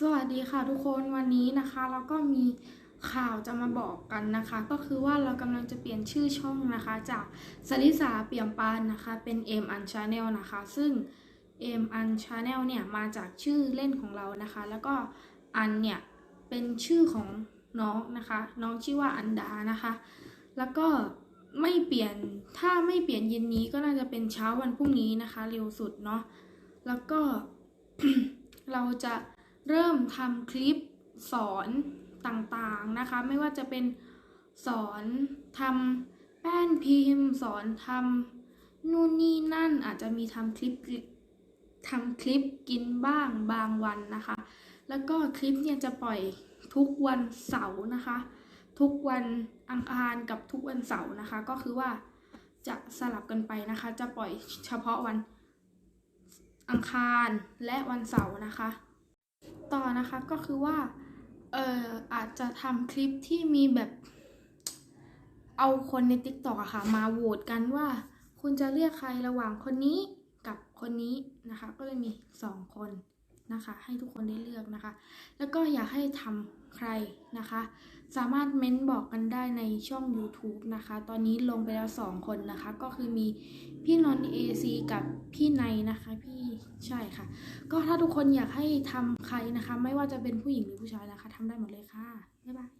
สวัสดีค่ะทุกคนวันนี้นะคะเราก็มีข่าวจะมาบอกกันนะคะ ก็คือว่าเรากำลังจะเปลี่ยนชื่อช่องนะคะ จากสลิสาเปี่ยมปานนะคะ เป็น M Un Channel นะคะ ซึ่ง M Un Channel เนี่ยมาจากชื่อเล่นของเรานะคะ แล้วก็อันเนี่ยเป็นชื่อของน้องนะคะ น้องชื่อว่าอันดานะคะ แล้วก็ไม่เปลี่ยนถ้าไม่เปลี่ยนเย็นนี้ก็น่าจะเป็นเช้าวันพรุ่งนี้นะคะ เร็วสุดเนาะแล้วก็เราจะ เริ่มทำคลิปสอนต่างๆนะคะ ไม่ว่าจะเป็นสอนทำแป้นพิมพ์ สอนทำนู่นนี่นั่นอาจจะมีทำคลิปทำคลิปกินบ้างบางวันนะคะ แล้วก็คลิปเนี่ยจะปล่อยทุกวันเสาร์นะคะ ทุกวันอังคารกับทุกวันเสาร์นะคะ ก็คือว่าจะสลับกันไปนะคะ จะปล่อยเฉพาะวันอังคารและวันเสาร์นะคะ ต่อนะคะก็คือว่าเอ่ออาจจะทำคลิปที่มีแบบเอาคนใน t ิ k t o k อะค่ะ มาโหวตกันว่า คุณจะเลือกใครระหว่างคนนี้กับคนนี้นะคะ ก็เลยมีสองคน นะคะ ให้ทุกคนได้เลือกนะคะ แล้วก็อยากให้ทำใครนะคะ สามารถเม้นบอกกันได้ในช่อง YouTube นะคะ ตอนนี้ลงไปแล้ว 2 คนนะคะ ก็คือมีพี่นนท์เอซีกับพี่ไนนะคะ พี่ใช่ค่ะ ก็ถ้าทุกคนอยากให้ทำใครนะคะ ไม่ว่าจะเป็นผู้หญิงหรือผู้ชายนะคะทำได้หมดเลยค่ะ บ๊ายบาย